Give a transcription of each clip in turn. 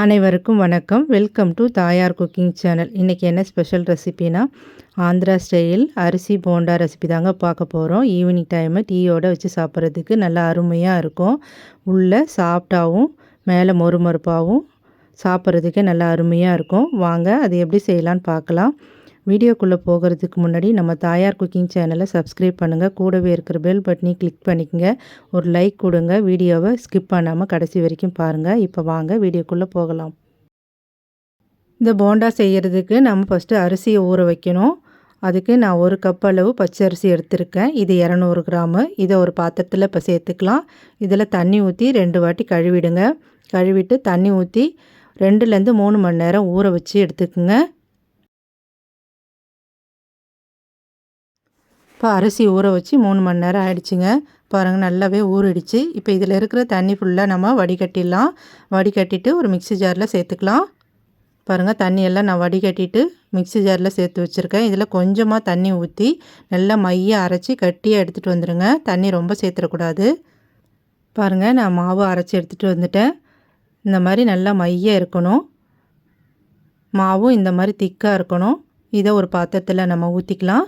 அனைவருக்கும் வணக்கம். Welcome to Thayar cooking channel இன்றைக்கி என்ன ஸ்பெஷல் ரெசிபினா ஆந்திரா ஸ்டைல் அரிசி போண்டா ரெசிபி தாங்க பார்க்க போகிறோம் ஈவினிங் டைமு டீயோடு வச்சு சாப்பிட்றதுக்கு நல்லா அருமையாக இருக்கும். உள்ளே சாஃப்டாகவும் மேலே மொறுமொறுப்பாகவும் சாப்பிட்றதுக்கே நல்லா அருமையாக இருக்கும். வாங்க அது எப்படி செய்யலான்னு பார்க்கலாம். வீடியோக்குள்ளே போகிறதுக்கு முன்னாடி நம்ம தாயார் குக்கிங் சேனலை சப்ஸ்கிரைப் பண்ணுங்கள் கூடவே இருக்கிற பெல் பட்டனி கிளிக் பண்ணிக்கங்க. ஒரு லைக் கொடுங்க. வீடியோவை ஸ்கிப் பண்ணாமல் கடைசி வரைக்கும் பாருங்கள் இப்போ வாங்க வீடியோக்குள்ளே போகலாம். இந்த போண்டா செய்கிறதுக்கு நம்ம ஃபஸ்ட்டு அரிசியை ஊற வைக்கணும். அதுக்கு நான் ஒரு கப் அளவு பச்சை அரிசி எடுத்திருக்கேன். இது இரநூறு கிராமு. இதை ஒரு பாத்திரத்தில் இப்போ சேர்த்துக்கலாம். இதில் தண்ணி ஊற்றி ரெண்டு வாட்டி கழுவிடுங்க. கழுவிட்டு தண்ணி ஊற்றி ரெண்டுலேருந்து மூணு மணி நேரம் ஊற வச்சு எடுத்துக்குங்க. இப்போ அரிசி ஊற வச்சு மூணு மணி நேரம் ஆயிடுச்சுங்க. பாருங்கள் நல்லாவே ஊறிடுச்சு. இப்போ இதில் இருக்கிற தண்ணி ஃபுல்லாக நம்ம வடிகட்டிடலாம். வடிகட்டிட்டு ஒரு மிக்சி ஜாரில் சேர்த்துக்கலாம். பாருங்கள் தண்ணியெல்லாம் நான் வடிகட்டிட்டு மிக்சி ஜாரில் சேர்த்து வச்சுருக்கேன். இதில் கொஞ்சமாக தண்ணி ஊற்றி நல்லா மையை அரைச்சி கட்டியாக எடுத்துகிட்டு வந்துடுங்க தண்ணி ரொம்ப சேர்த்துடக்கூடாது. பாருங்கள் நான் மாவு அரைச்சி எடுத்துகிட்டு வந்துட்டேன். இந்த மாதிரி நல்லா மையாக இருக்கணும். மாவும் இந்த மாதிரி திக்காக இருக்கணும். இதை ஒரு பாத்திரத்தில் நம்ம ஊற்றிக்கலாம்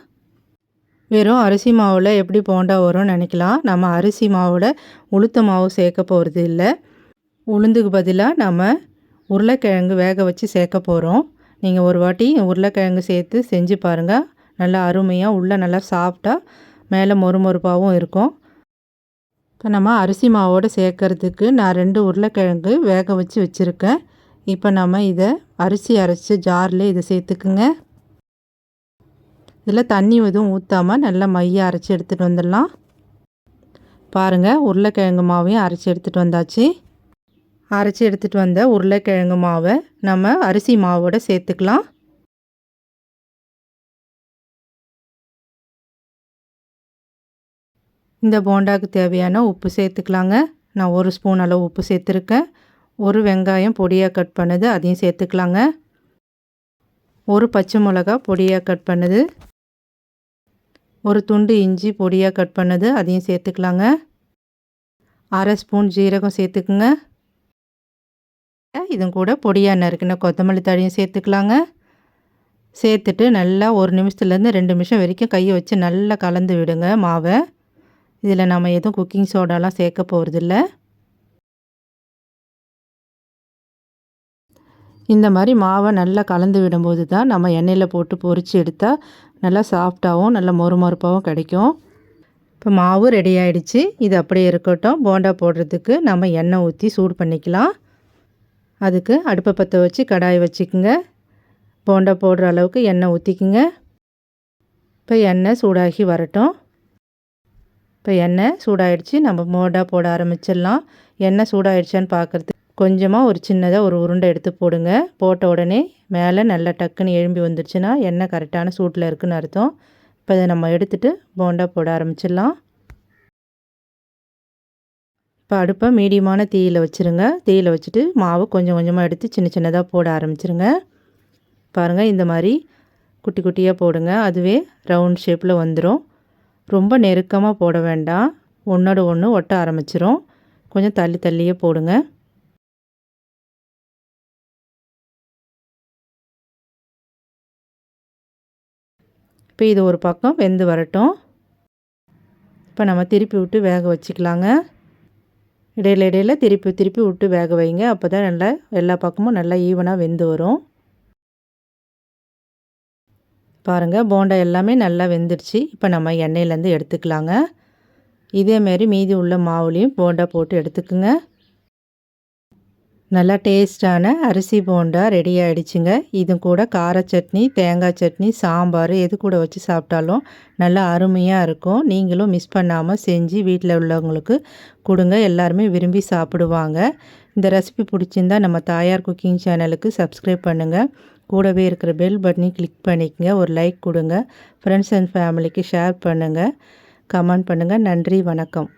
வெறும் அரிசி மாவில் எப்படி போண்டா வரும்னு நினைக்கலாம். நம்ம அரிசி மாவில் உளுத்த மாவு சேர்க்க போகிறது இல்லை. உளுந்துக்கு பதிலாக நம்ம உருளைக்கிழங்கு வேக வச்சு சேர்க்க போகிறோம் நீங்கள் ஒரு வாட்டி உருளைக்கிழங்கு சேர்த்து செஞ்சு பாருங்கள் நல்லா அருமையாக உள்ளே நல்லா சாஃப்டாக மேலே மொறுமொறுப்பாகவும் இருக்கும். இப்போ நம்ம அரிசி மாவோடு சேர்க்கறதுக்கு நான் ரெண்டு உருளைக்கிழங்கு வேக வச்சு வச்சுருக்கேன். இப்போ நம்ம இதை அரிசி அரைச்சி ஜாரில் இதை சேர்த்துக்குங்க. இதில் தண்ணி எதுவும் ஊற்றாமல் நல்லா மைய அரைச்சி எடுத்துகிட்டு வந்துடலாம். பாருங்கள் உருளைக்கிழங்கு மாவையும் அரைச்சி எடுத்துகிட்டு வந்தாச்சு. அரைச்சி எடுத்துகிட்டு வந்த உருளைக்கிழங்கு மாவை நம்ம அரிசி மாவோட சேர்த்துக்கலாம். இந்த போண்டாவுக்கு தேவையான உப்பு சேர்த்துக்கலாங்க. நான் ஒரு ஸ்பூன் அளவு உப்பு சேர்த்துருக்கேன். ஒரு வெங்காயம் பொடியாக கட் பண்ணது அதையும் சேர்த்துக்கலாங்க. ஒரு பச்சை மிளகா பொடியாக கட் பண்ணுது. ஒரு துண்டு இஞ்சி பொடியாக கட் பண்ணது அதையும் சேர்த்துக்கலாங்க. அரை ஸ்பூன் ஜீரகம் சேர்த்துக்குங்க. இதுவும் கூட பொடியாக நறுக்கின கொத்தமல்லி தழையும் சேர்த்துக்கலாங்க. சேர்த்துட்டு நல்லா ஒரு நிமிஷத்துலேருந்து ரெண்டு நிமிஷம் வரைக்கும் கையை வச்சு நல்லா கலந்து விடுங்க மாவை. இதில் நம்ம எதுவும் குக்கிங் சோடாலாம் சேர்க்க போகிறதில்ல இந்த மாதிரி மாவை நல்லா கலந்து விடும்போது தான் நம்ம எண்ணெயில் போட்டு பொறிச்சு எடுத்தால் நல்லா சாஃப்டாகவும் நல்லா மொறுமொறுப்பாகவும் கிடைக்கும். இப்போ மாவு ரெடி ஆகிடுச்சு இது அப்படியே இருக்கட்டும். போண்டா போடுறதுக்கு நம்ம எண்ணெய் ஊற்றி சூடு பண்ணிக்கலாம். அதுக்கு அடுப்பை பற்ற வச்சு கடாய் வச்சுக்கோங்க. போண்டா போடுற அளவுக்கு எண்ணெய் ஊற்றிக்குங்க இப்போ எண்ணெய் சூடாகி வரட்டும். இப்போ எண்ணெய் சூடாகிடுச்சு நம்ம போண்டா போட ஆரம்பிச்சிடலாம். எண்ணெய் சூடாகிடுச்சான்னு பார்க்குறதுக்கு கொஞ்சமாக ஒரு சின்னதாக ஒரு உருண்டை எடுத்து போடுங்க. போட்ட உடனே மேலே நல்லா டக்குன்னு எழும்பி வந்துருச்சுன்னா எண்ணெய் கரெக்டான சூட்டில் இருக்குதுன்னு அர்த்தம். இப்போ இதை நம்ம எடுத்துகிட்டு போண்டா போட ஆரம்பிச்சிடலாம். இப்போ அடுப்பை மீடியமான தீயில் வச்சுருங்க. தீயில் வச்சுட்டு மாவு கொஞ்சம் கொஞ்சமாக எடுத்து சின்ன சின்னதாக போட ஆரம்பிச்சிருங்க. பாருங்கள் இந்த மாதிரி குட்டி குட்டியாக போடுங்க. அதுவே ரவுண்ட் ஷேப்பில் வந்துடும் ரொம்ப நெருக்கமாக போட வேண்டாம். ஒன்றோட ஒன்று ஒட்ட ஆரம்பிச்சிரும். கொஞ்சம் தள்ளி தள்ளியே போடுங்க. இப்போ இது ஒரு பக்கம் வெந்து வரட்டும். இப்போ நம்ம திருப்பி விட்டு வேக வச்சுக்கலாங்க. இடையில இடையில் திருப்பி திருப்பி விட்டு வேக வைங்க. அப்போ தான் நல்லா எல்லா பக்கமும் நல்லா ஈவனாக வெந்து வரும். பாருங்கள் போண்டா எல்லாமே நல்லா வெந்துடுச்சு. இப்போ நம்ம எண்ணெயிலேருந்து எடுத்துக்கலாங்க. இதேமாரி மீதி உள்ள மாவுலேயும் போண்டா போட்டு எடுத்துக்குங்க. நல்லா டேஸ்டான அரிசி போண்டா ரெடி ஆகிடுச்சுங்க இது கூட கார சட்னி தேங்காய் சட்னி சாம்பார் எது கூட வச்சு சாப்பிட்டாலும் நல்லா அருமையாக இருக்கும். நீங்களும் மிஸ் பண்ணாமல் செஞ்சு வீட்டில் உள்ளவங்களுக்கு கொடுங்க. எல்லாருமே விரும்பி சாப்பிடுவாங்க. இந்த ரெசிபி பிடிச்சிருந்தா நம்ம தாயார் குக்கிங் சேனலுக்கு சப்ஸ்கிரைப் பண்ணுங்கள் கூடவே இருக்கிற பெல் பட்டனையும் கிளிக் பண்ணிக்கங்க. ஒரு லைக் கொடுங்க. ஃப்ரெண்ட்ஸ் அண்ட் ஃபேமிலிக்கு ஷேர் பண்ணுங்கள் கமெண்ட் பண்ணுங்கள் நன்றி வணக்கம்.